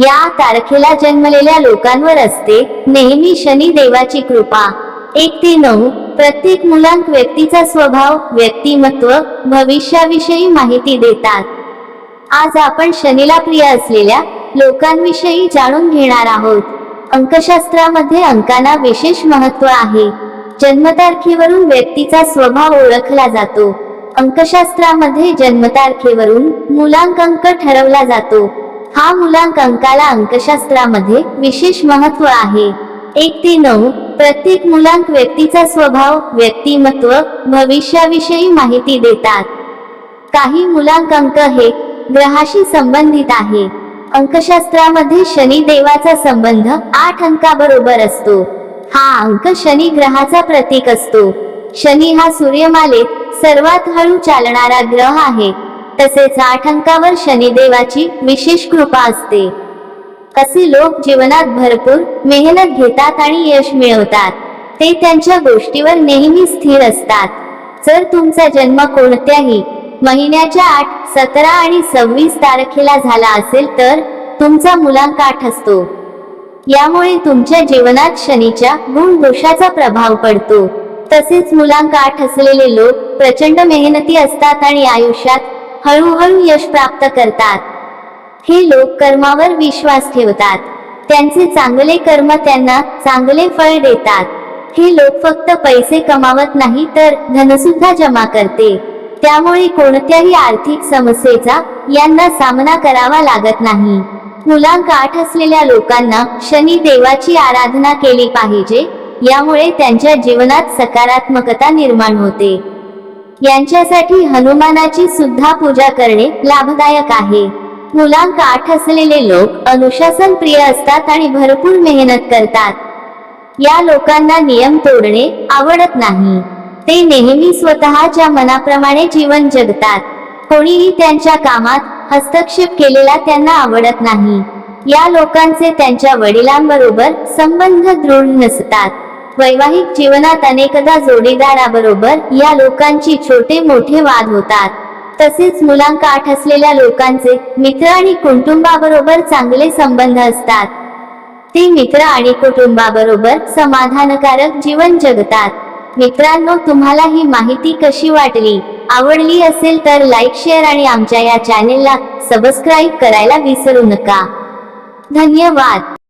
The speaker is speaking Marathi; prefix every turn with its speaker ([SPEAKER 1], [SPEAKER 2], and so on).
[SPEAKER 1] या तारखेला जन्मलेल्या लोकांवर असते नेहमी शनी देवाची कृपा. एक ते नऊ प्रत्येक मुलांक व्यक्तीचा स्वभाव व्यक्तिमत्व भविष्याविषयी माहिती देतात. आज आपण शनीला प्रिय असलेल्या लोकांविषयी जाणून घेणार आहोत. अंकशास्त्रामध्ये अंकांना विशेष महत्त्व आहे. जन्मतारखेवरून व्यक्तीचा स्वभाव ओळखला जातो. अंकशास्त्रामध्ये जन्मतारखेवरून मुलांक अंक ठरवला जातो. हा मुलांक अंकाला अंकशास्त्रामध्ये विशेष महत्त्व आहे. एक ते नऊ प्रत्येक मुलांक व्यक्तीचा स्वभाव व्यक्तिमत्व भविष्याविषयी माहिती देतात. काही मुलांक अंक हे ग्रहाशी संबंधित आहे. अंकशास्त्रामध्ये शनी देवाचा संबंध आठ अंकाबरोबर असतो. हा अंक शनी ग्रहाचा प्रतीक असतो. शनी हा सूर्यमालेत सर्वात हळू चालणारा ग्रह आहे. तसेच आठ अंकावर शनिदेवाची विशेष कृपा असते. असे लोक जीवनात भरपूर मेहनत घेतात आणि यश मिळवतात ते त्यांच्या गोष्टीवर नेहमी स्थिर असतात. जर तुमचा जन्म कोणत्याही महिन्याच्या आठ सतरा आणि सव्वीस तारखेला झाला असेल तर तुमचा मुलांक आठ असतो. यामुळे तुमच्या जीवनात शनीच्या गुण दोषाचा प्रभाव पडतो. तसेच मुलांक आठ असलेले लोक प्रचंड मेहनती असतात आणि आयुष्यात हळूहळू यश प्राप्त करतात. हे लोक कर्मावर विश्वास ठेवतात. त्यांचे चांगले कर्म त्यांना चांगले फळ देतात. हे लोक फक्त पैसे कमावत नाही तर धनसुद्धा जमा करते. त्यामुळे कोणत्याही आर्थिक समस्येचा यांना सामना करावा लागत नाही. मुलांक आठ असलेल्या लोकांना शनी देवाची आराधना केली पाहिजे यामुळे त्यांच्या जीवनात सकारात्मकता निर्माण होते. यांच्यासाठी हनुमानाची सुद्धा पूजा करणे लाभदायक आहे. मुलांक आठ असलेले लोक अनुशासन प्रिय असतात आणि भरपूर मेहनत करतात. या लोकांना नियम तोडणे आवडत नाही. ते नेहमी स्वतःच्या मनाप्रमाणे जीवन जगतात. कोणीही त्यांच्या कामात हस्तक्षेप केलेला त्यांना आवडत नाही. या लोकांचे त्यांच्या वडिलांबरोबर संबंध दृढ नसतात. वैवाहिक जीवनात अनेकदा जोडीदाराबरोबर या लोकांची छोटे मोठे वाद होतात. तसेच मुलांक आठ असलेल्या लोकांचे मित्र आणि कुटुंबाबरोबर चांगले संबंध असतात. ते मित्र आणि कुटुंबाबरोबर समाधानकारक जीवन जगतात. मित्रांनो तुम्हाला ही माहिती कशी वाटली? आवडली असेल तर लाईक शेअर आणि आमच्या या चॅनेलला सबस्क्राईब करायला विसरू नका. धन्यवाद!